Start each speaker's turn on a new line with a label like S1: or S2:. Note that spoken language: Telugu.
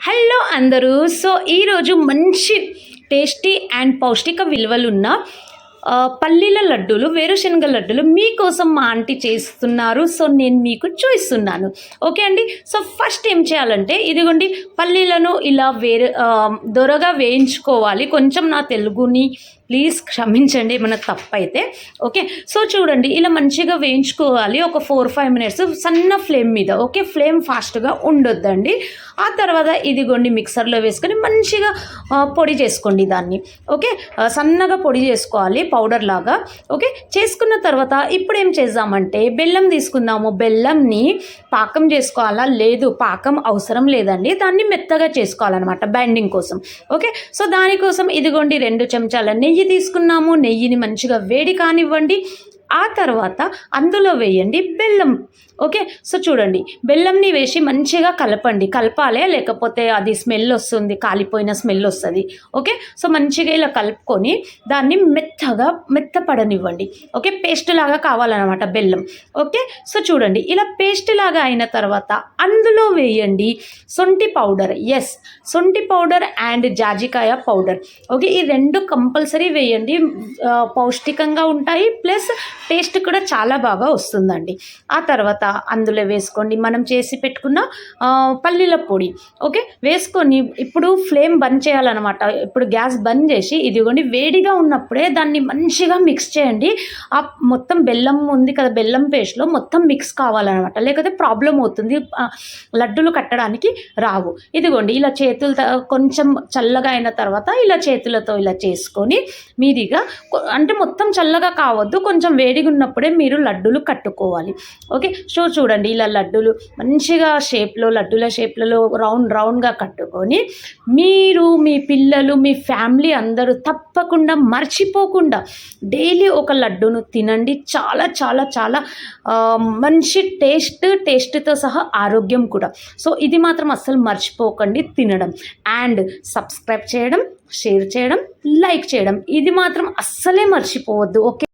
S1: హలో అందరూ. సో ఈరోజు మంచి టేస్టీ అండ్ పౌష్టిక విలువలున్న పల్లీల లడ్డూలు వేరుశనగ లడ్డూలు మీకోసం మా ఆంటీ చేస్తున్నారు. సో నేను మీకు చూపిస్తున్నాను ఓకే అండి? సో ఫస్ట్ ఏం చేయాలంటే ఇదిగోండి పల్లీలను ఇలా వేరు దొరగా వేయించుకోవాలి. కొంచెం నా తెలుగుని ప్లీజ్ క్షమించండి ఏమైనా తప్పైతే. ఓకే? సో చూడండి ఇలా మంచిగా వేయించుకోవాలి. ఒక ఫోర్ ఫైవ్ మినిట్స్ సన్న ఫ్లేమ్ మీద. ఓకే? ఫ్లేమ్ ఫాస్ట్గా ఉండొద్దండి. ఆ తర్వాత ఇదిగోండి మిక్సర్లో వేసుకొని మంచిగా పొడి చేసుకోండి దాన్ని. ఓకే? సన్నగా పొడి చేసుకోవాలి. పౌడర్ లాగా ఓకే చేసుకున్న తర్వాత ఇప్పుడు ఏం చేద్దామంటే బెల్లం తీసుకుందాము. బెల్లంని పాకం చేసుకోవాలా? లేదు పాకం అవసరం లేదండి. దాన్ని మెత్తగా చేసుకోవాలన్నమాట బ్యాండింగ్ కోసం ఓకే సో దానికోసం ఇదిగోండి రెండు చెంచాల నెయ్యి తీసుకున్నాము. నెయ్యిని మంచిగా వేడి కానివ్వండి. ఆ తర్వాత అందులో వేయండి బెల్లం. ఓకే? సో చూడండి బెల్లంని వేసి మంచిగా కలపండి. కలపాలి లేకపోతే అది స్మెల్ వస్తుంది కాలిపోయిన స్మెల్ వస్తుంది. ఓకే? సో మంచిగా ఇలా కలుపుకొని దాన్ని మెత్తగా మెత్తపడనివ్వండి. ఓకే? పేస్ట్ లాగా కావాలన్నమాట బెల్లం. ఓకే? సో చూడండి ఇలా పేస్ట్ లాగా అయిన తర్వాత అందులో వేయండి సొంటి పౌడర్. ఎస్ సొంటి పౌడర్ అండ్ జాజికాయ పౌడర్. ఓకే? ఈ రెండు కంపల్సరీ వేయండి. పౌష్టికంగా ఉంటాయి ప్లస్ టేస్ట్ కూడా చాలా బాగా వస్తుందండి. ఆ తర్వాత అందులో వేసుకోండి. మనం చేసి పెట్టుకున్న పల్లీల పొడి ఓకే? వేసుకొని ఇప్పుడు ఫ్లేమ్ బంద్ చేయాలన్నమాట. ఇప్పుడు గ్యాస్ బంద్ చేసి ఇదిగోండి వేడిగా ఉన్నప్పుడే దాన్ని మంచిగా మిక్స్ చేయండి. ఆ మొత్తం బెల్లం ఉంది కదా బెల్లం పేస్ట్లో మొత్తం మిక్స్ కావాలన్నమాట. లేకపోతే ప్రాబ్లం అవుతుంది లడ్డూలు కట్టడానికి రావు. ఇదిగోండి ఇలా చేతులతో కొంచెం చల్లగా అయిన తర్వాత ఇలా చేతులతో ఇలా చేసుకొని మీదిగా అంటే మొత్తం చల్లగా కావద్దు కొంచెం వేడి వేడిగా ఉన్నప్పుడే మీరు లడ్డూలు కట్టుకోవాలి. ఓకే? సో చూడండి ఇలా లడ్డూలు మంచిగా షేప్లో లడ్డూల షేప్లలో రౌండ్ రౌండ్గా కట్టుకొని మీరు మీ పిల్లలు మీ ఫ్యామిలీ అందరూ తప్పకుండా మర్చిపోకుండా డైలీ ఒక లడ్డూను తినండి. చాలా చాలా చాలా మంచి టేస్ట్ టేస్ట్తో సహా ఆరోగ్యం కూడా. సో ఇది మాత్రం అస్సలు మర్చిపోకండి తినడం. అండ్ సబ్స్క్రైబ్ చేయడం షేర్ చేయడం లైక్ చేయడం. ఇది మాత్రం అస్సలే మర్చిపోవద్దు. ఓకే?